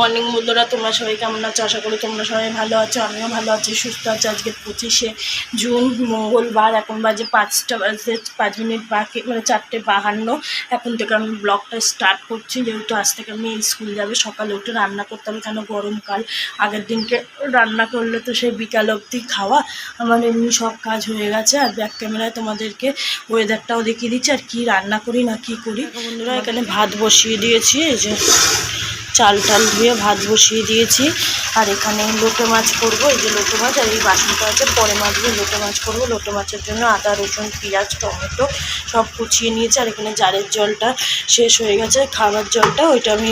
Morning বন্ধুরা তোমরা সবাই কেমন আছো? আশা করি তোমরা সবাই ভালো আছো আমিও ভালো আছি সুস্থ আছি। আজকে পঁচিশে জুন মঙ্গলবার এখন বাজে পাঁচটা বাজে পাঁচ মিনিট বাকি মানে চারটে বাহান্ন। এখন থেকে আমি ব্লগটা স্টার্ট করছি যেহেতু আজ থেকে মেয়ে স্কুল যাবে সকালে উঠে রান্না করতে হবে কেন গরমকাল। আগের দিনকে রান্না করলে তো সেই বিকাল অবধি খাওয়া আমার এমনি সব কাজ হয়ে গেছে। আর ব্যাক ক্যামেরায় তোমাদেরকে ওয়েদারটাও দেখিয়ে দিচ্ছি আর কি রান্না করি না কি করি। বন্ধুরা এখানে ভাত বসিয়ে দিয়েছি এই যে চাল টাল ধুয়ে ভাত বসিয়ে দিয়েছি। আর এখানে লোটে মাছ করব, এই যে লোটে মাছ আর এই বাসনটা আছে। পরে মাছগুলো লোটে মাছ করব। লোটে মাছের জন্য আদা, রসুন, পেঁয়াজ, টমেটো সব কুচিয়ে নিয়েছি। আর এখানে জারের জলটা শেষ হয়ে গেছে। খাবার জলটা ওইটা আমি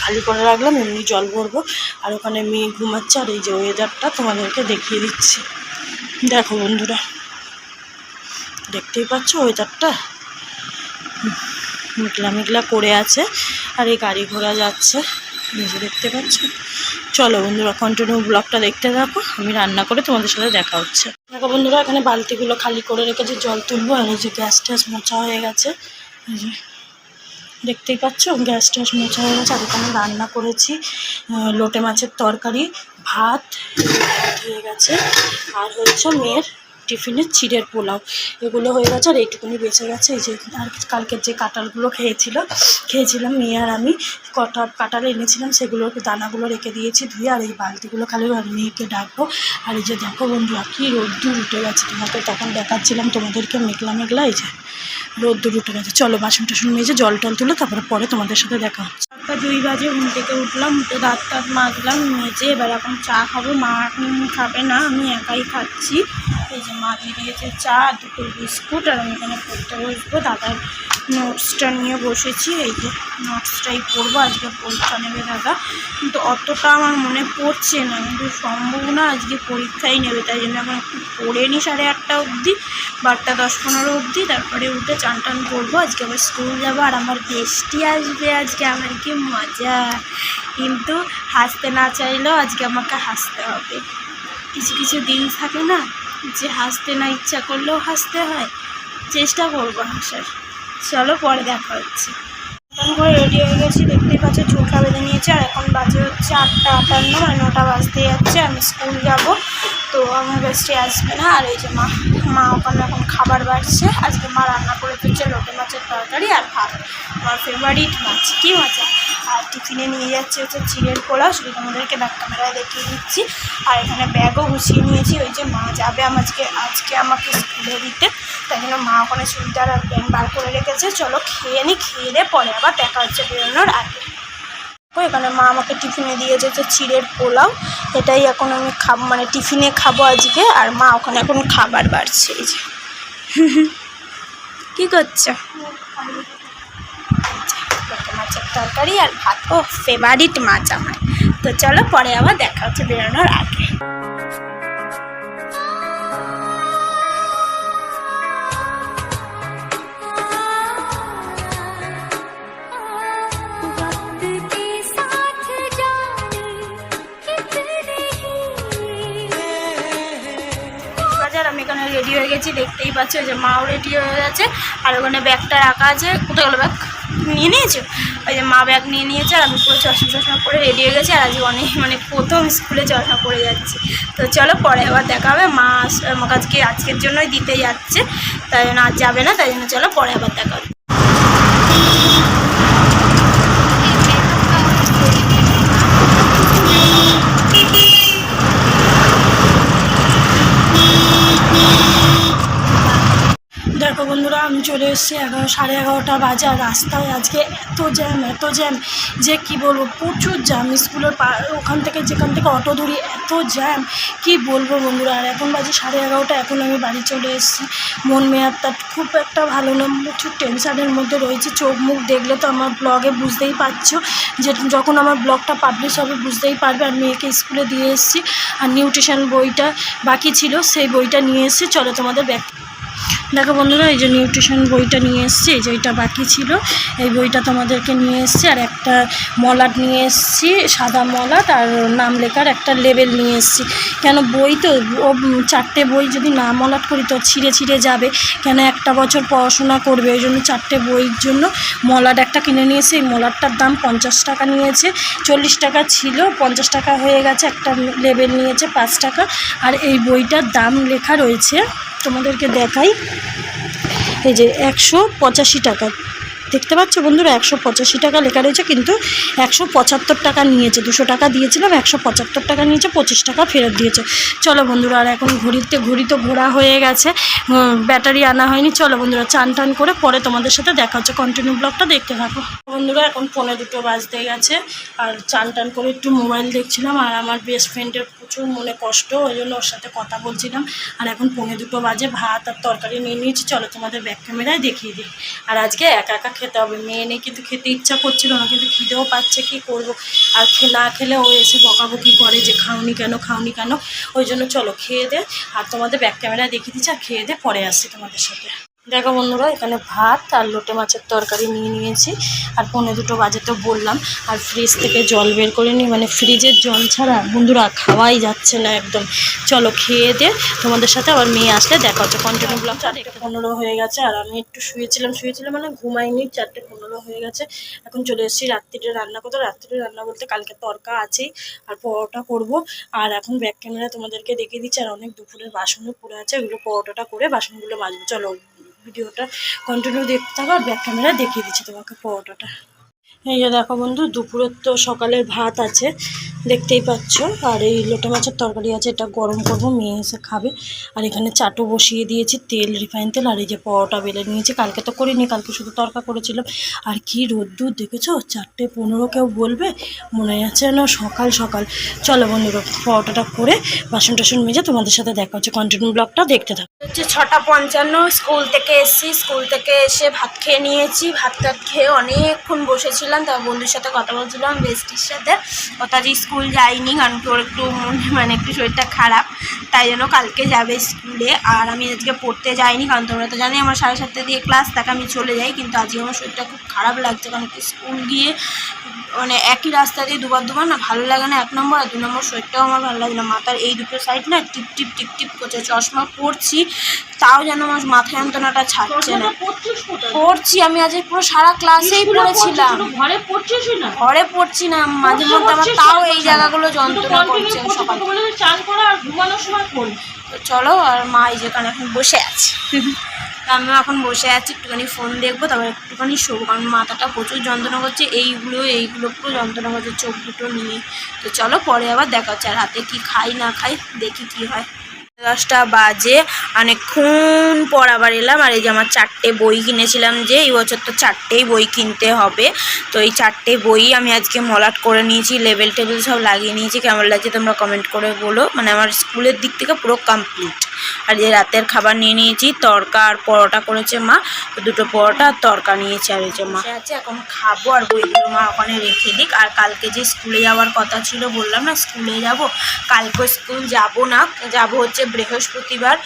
খালি করে রাখলাম। এমনি জল ভরবো। আর ওখানে মেয়ে ঘুমাচ্ছে। আর এই যে ওয়েদারটা তোমাদেরকে দেখিয়ে দিচ্ছি। দেখো বন্ধুরা, দেখতেই পাচ্ছ ওয়েদারটা মেঘলা মেঘলা করে আছে আর এই গাড়ি ঘোড়া যাচ্ছে। নিজে দেখতে পাচ্ছ? চলো বন্ধুরা কন্টিনিউ ব্লগটা দেখতে থাকো, আমি রান্না করে তোমাদের সাথে দেখা হচ্ছে। দেখো বন্ধুরা, এখানে বালতিগুলো খালি করে রেখেছি, জল তুলবো, আর এই যে গ্যাস ট্যাস মোচা হয়ে গেছে। দেখতেই পাচ্ছ? গ্যাস ট্যাস মোছা হয়ে গেছে, আর এখানে রান্না করেছি লোটে মাছের তরকারি, ভাত হয়ে গেছে, আর হচ্ছে মেয়ের টিফিনের চিড়ের পোলাও, এগুলো হয়ে গেছে আর এইটুকুনি বেঁচে গেছে। এই যে আর কালকের যে কাঁঠালগুলো খেয়েছিল, খেয়েছিলাম মেয়ে আর আমি। কটা কাঁঠাল এনেছিলাম সেগুলোর দানাগুলো রেখে দিয়েছি ধুয়ে আর এই বালতিগুলো খালি আর মেয়েকে ডাকবো। আর এই যে দেখো বন্ধুরা, কী রোদ্দুর উঠে গেছে। তোমাকে তখন দেখাচ্ছিলাম, তোমাদেরকে মেঘলা মেঘলা, এই যে রোদ্দুর উঠে গেছে। চলো বাসন টাসন মেজে জল টল তুলে তারপরে পরে তোমাদের সাথে দেখা হচ্ছে। একটা দুই বাজে, ঘুম থেকে উঠলাম, উঠে দাঁত টাত মাজলাম, মেজে এবার এখন চা খাব। মা এখন খাবে না, আমি একাই খাচ্ছি। এই যে, মা, দিয়ে দিয়েছে চা, দুটো বিস্কুট আর আমি এখানে পড়তে বসবো। দাদার নোটসটা নিয়ে বসেছি। এই যে নোটসটাই পড়ব। আজকে পরীক্ষা নেবে দাদা। কিন্তু অতটা আমার মনে পড়ছে না। কিন্তু সম্ভব না আজকে পরীক্ষাই নেবে। তাই জন্য এখন একটু পড়ে নিই সাড়ে আটটা অবধি বারোটা দশ পনেরো অবধি। তারপরে উঠে চান টান করব। আজকে আবার স্কুল যাব আর আমার বেস্টি আসবে আজকে। আমার কি মজা। কিন্তু হাসতে না চাইলেও আজকে আমাকে হাসতে হবে। কিছু কিছু দিন থাকে না। যে হাসতে না ইচ্ছা করলেও হাসতে হয়, চেষ্টা করব হাসার। চলো পরে দেখা হচ্ছে। এখন করে রেডি হয়ে গেছি, দেখতেই পাচ্ছ চুলটা বেঁধে নিয়েছে, আর এখন বাজে হচ্ছে আটটা আটান্ন মানে নটা বাজতে যাচ্ছে, আমি স্কুল যাব। তো আমার বেস্টে আসবে না, আর এই যে মা মা ওখানে এখন খাবার বাড়ছে। আজকে মা রান্না করে দিচ্ছে লোটে মাছের তরকারি আর ভাত। আমার ফেভারিট মাছ। কী মাছ? আর টিফিনে নিয়ে যাচ্ছে হচ্ছে চিড়ের পোলাও, সেটা তোমাদেরকে ব্যাক ক্যামেরায় দেখিয়ে দিচ্ছি। আর এখানে ব্যাগও গুছিয়ে নিয়েছি, ওই যে মা যাবে আমাকে আজকে আমাকে স্কুলে দিতে। তাই জন্য মা ওখানে চুড়িদার আর প্যান্ট বার করে রেখেছে। চলো খেয়ে নিই খেয়ে দিয়ে পরে আবার দেখা হচ্ছে বেরোনোর আগে। এখানে মা আমাকে টিফিনে দিয়েছে হচ্ছে চিড়ের পোলাও। এটাই এখন আমি খাব মানে টিফিনে খাব আজকে। আর মা ওখানে এখন খাবার বাড়ছে, এই যে। কী করছ? মাছের তরকারি আর ভাত। ও ফেভারিট মাছ আমার। তো চলো পরে আবার দেখা হচ্ছে বেরোনোর আগে। আমি এখানে রেডি হয়ে গেছি। দেখতেই পাচ্ছি যে মাও রেডি হয়ে গেছে। আর ওখানে ব্যাগটা রাখা আছে। কোথায় গেলো ব্যাগ? নিয়ে নিয়েছো? ওই যে মা ব্যাগ নিয়ে নিয়েছে আর আমি পুরো চশমা চশমা পরে রেডি হয়ে গেছি আর আজকে অনেক মানে প্রথম স্কুলে চশমা পরে যাচ্ছি। তো চলো পরে আবার দেখা হবে। মা আজকে আজকের জন্যই দিতে যাচ্ছে। তাই জন্য আজ যাবে না, তাই জন্য চলো পরে আবার দেখা হবে। দেখো বন্ধুরা, আমি চলে এসেছি এগারো, সাড়ে এগারোটা বাজে আর রাস্তায় আজকে এত জ্যাম এত জ্যাম যে কি বলব, প্রচুর জ্যাম। স্কুলের পা- ওখান থেকে যেখান থেকে অটো ধরি, এত জ্যাম। কি বলব বন্ধুরা, আর এখন বাজে সাড়ে এগারোটা, এখন আমি বাড়ি চলে এসেছি। মন মেয়াদটা খুব একটা ভালো না, প্রচুর টেনশানের মধ্যে রয়েছে। চোখ মুখ দেখলে তো আমার ব্লগে বুঝতেই পারছ, যে যখন আমার ব্লগটা পাবলিশ হবে বুঝতেই পারবে। আর মেয়েকে স্কুলে দিয়ে এসেছি, আর নিউট্রিশন বইটা বাকি ছিল, সেই বইটা নিয়ে এসেছি। চলো তোমাদের ব্যাগ দেখো বন্ধুরা, এই যে নিউট্রিশন বইটা নিয়ে এসেছি, এই যে এটা বাকি ছিল। এই বইটা তোমাদেরকে নিয়ে এসেছি, আর একটা মলাট নিয়ে এসেছি, সাদা মলাট, আর নাম লেখার একটা লেবেল নিয়ে এসেছি। কেন বই তো, ও চারটে বই যদি না মলাট করি তো ছিঁড়ে ছিঁড়ে যাবে। কেন একটা বছর পড়াশোনা করবে ওই জন্য চারটে বইয়ের জন্য মলাট একটা কিনে নিয়েছি এই মলাটটার দাম পঞ্চাশ টাকা নিয়েছে, চল্লিশ টাকা ছিল, পঞ্চাশ টাকা হয়ে গেছে, একটা লেবেল নিয়েছে পাঁচ টাকা। আর এই বইটার দাম লেখা রয়েছে তোমাদেরকে দেখাই। এই যে একশো পঁচাশি টাকা। দেখতে পাচ্ছ বন্ধুরা, একশো পঁচাশি টাকা লেখা রয়েছে, কিন্তু একশো পঁচাত্তর টাকা নিয়েছে, দুশো টাকা দিয়েছিলাম একশো পঁচাত্তর টাকা নিয়েছে, পঁচিশ টাকা ফেরত দিয়েছে। চলো বন্ধুরা, আর এখন ঘড়িতে ঘড়ি তো ঘোরা হয়ে গেছে ব্যাটারি আনা হয়নি। চলো বন্ধুরা, চান টান করে পরে তোমাদের সাথে দেখা হচ্ছে কন্টিনিউ ব্লগটা দেখতে থাকো। বন্ধুরা, এখন পৌনে দুটো বাজতে গেছে, আর চান টান করে একটু মোবাইল দেখছিলাম, আর আমার বেস্ট ফ্রেন্ডের প্রচুর মনে কষ্ট, ওই জন্য ওর সাথে কথা বলছিলাম। আর এখন পৌনে দুটো বাজে, ভাত আর তরকারি নিয়ে নিয়েছি, চলো তোমাদের ব্যাক ক্যামেরায় দেখিয়ে দিই। আর আজকে একা একা খেতে হবে। মেয়ে নেই, কিন্তু খেতে ইচ্ছা করছিল না, কিন্তু খিদেও পাচ্ছে, কি করব? আর খেলা খেলে ও এসে বকাবকি করে যে, খাওনি কেন খাওনি কেন? ওই জন্য চলো, খেয়ে দে। আর তোমাদের ব্যাক ক্যামেরা দেখিয়ে দিচ্ছি, আর খেয়ে দে, পরে আসছি তোমাদের সাথে। দেখো বন্ধুরা, এখানে ভাত আর লোটে মাছের তরকারি নিয়ে নিয়েছি। আর পৌনে দুটো বাজে তো বললাম। আর ফ্রিজ থেকে জল বের করে নিই মানে ফ্রিজের জল ছাড়া বন্ধুরা খাওয়াই যাচ্ছে না একদম। চলো খেয়ে দে, তোমাদের সাথে আবার মেয়ে আসলে দেখা হচ্ছে। কন্টিনিউ ব্লগ চারটে পনেরো হয়ে গেছে, আর আমি একটু শুয়েছিলাম শুয়েছিলাম মানে ঘুমাইনি, চারটে পনেরো হয়ে গেছে। এখন চলে এসেছি রাত্রিটা রান্না করতে। রাত্রিটা রান্না বলতে কালকে তরকা আছেই, আর পরোটা করব। আর এখন ব্যাক ক্যামেরা তোমাদেরকে দেখিয়ে দিচ্ছি, আর অনেক দুপুরের বাসনও পড়ে আছে, ওগুলো পরোটাটা করে বাসনগুলো মাজবো। চলো ভিডিওটা কন্টিনিউ দেখতে থাকো আর ব্যাক ক্যামেরা দেখিয়ে দিচ্ছি তোমাকে পরোটাটা এই যে দেখো বন্ধু, দুপুরের তো সকালের ভাত আছে, দেখতেই পাচ্ছ। আর এই লোটা মাছের তরকারি আছে, এটা গরম করব, মেয়ে এসে খাবে। আর এখানে চাটু বসিয়ে দিয়েছি, তেল, রিফাইন তেল, আর এই যে পরোটা বেলে নিয়েছি। কালকে তো করিনি, কালকে শুধু তরকা করেছিলাম। আর কি রোদ্দুর, দেখেছ? চারটে পনেরো কেউ বলবে, মনে যাচ্ছে না সকাল সকাল। চলো বন্ধুরা, পরোটাটা করে বাসন টাসন মেজে তোমাদের সাথে দেখা হচ্ছে কন্টিনিউ ব্লগটা দেখতে থাকো। হচ্ছে ছটা পঞ্চান্ন, স্কুল থেকে এসেছি, স্কুল থেকে এসে ভাত খেয়ে নিয়েছি। ভাত টাত খেয়ে অনেকক্ষণ বসেছিলাম। তার বন্ধুর সাথে কথা বলছিলাম, বেস্টির সাথে। কথা যে স্কুল যাইনি কারণ কি ওর একটু মন মানে একটু শরীরটা খারাপ, তাই জন্য কালকে যাবে স্কুলে আর আমি আজকে পড়তে যাইনি, কারণ তোমরা তো জানি আমার সাড়ে সাতটা দিয়ে ক্লাস থাকে, আমি চলে যাই, কিন্তু আজকে আমার শরীরটা খুব খারাপ লাগছে, কারণ কি স্কুল গিয়ে মানে একই রাস্তা দিয়ে দুবার দুবার না ভালো লাগে না, এক নম্বর আর দু নম্বর শরীরটাও আমার ভালো লাগে না। মাথার এই দুটো সাইড না টিপ টিপ টিপ টিপ করছে, চশমা পরছি তাও যেন আমার মাথা যন্ত্রণাটা ছাড়ছে না। পড়ছি আমি আজ পুরো সারা ক্লাসেই পড়েছিলাম। ঘরে পড়ছিস না? ঘরে পড়ছি না মাঝে মধ্যে আমার তাও এই জায়গাগুলো যন্ত্রণা করছে সকাল চান করা আর ঘুমানোর সময় ফোন। তো চলো আর মা এই যেখানে এখন বসে আছে। তো আমিও এখন বসে আছি একটুখানি ফোন দেখব তারপর একটুখানি শোবো কারণ মাথাটা প্রচুর যন্ত্রণা করছে এইগুলো এইগুলো পুরো যন্ত্রণা করছে চোখ দুটো নিয়ে। তো চলো পরে আবার দেখা হচ্ছে আর রাতে কি খাই না খাই দেখি কি হয়। দশটা বাজে, অনেকক্ষণ পর আবার এলাম। আর এই যে আমার চারটে বই কিনেছিলাম যে, এই বছর তো চারটেই বই কিনতে হবে। তো এই চারটে বই আমি আজকে মলাট করে নিয়েছি, লেবেল টেবিল সব লাগিয়ে নিয়েছি। কেমন লাগছে তোমরা কমেন্ট করে বলো। মানে আমার স্কুলের দিক থেকে পুরো কমপ্লিট আর যে রাতের খাবার নিয়ে নিয়েছি, তরকা আর পরোটা করেছে মা। তো দুটো পরোটা আর তরকা নিয়েছে আর যে মা। আছে, এখন খাব আর বইগুলো মা ওখানে রেখে দিক। আর কালকে যে স্কুলে যাওয়ার কথা ছিল, বললাম না, স্কুলে যাব। কালকে স্কুল যাব না, যাব হচ্ছে বৃহস্পতিবার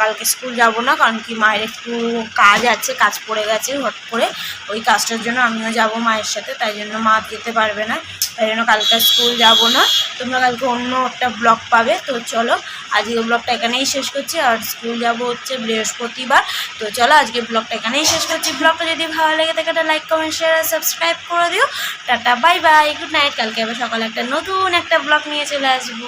কালকে স্কুল যাব না, কারণ কি মায়ের একটু কাজ আছে, কাজ পড়ে গেছে হট করে। ওই কাজটার জন্য আমিও যাব মায়ের সাথে, তাই জন্য মা যেতে পারবে না, তাই জন্য কালকে স্কুল যাব না। তোমরা কালকে অন্য একটা ব্লগ পাবে, তো চলো আজকে ব্লগটা এখানেই শেষ করছি, আর স্কুল যাব হচ্ছে বৃহস্পতিবার। তো চলো আজকে ব্লগটা এখানেই শেষ করছি। ব্লগটা যদি ভালো লেগে থাকে একটা লাইক কমেন্ট শেয়ার আর সাবস্ক্রাইব করে দিও। Tata bye bye good night কালকে আবার সকালে একটা নতুন একটা ব্লগ নিয়ে চলে আসব।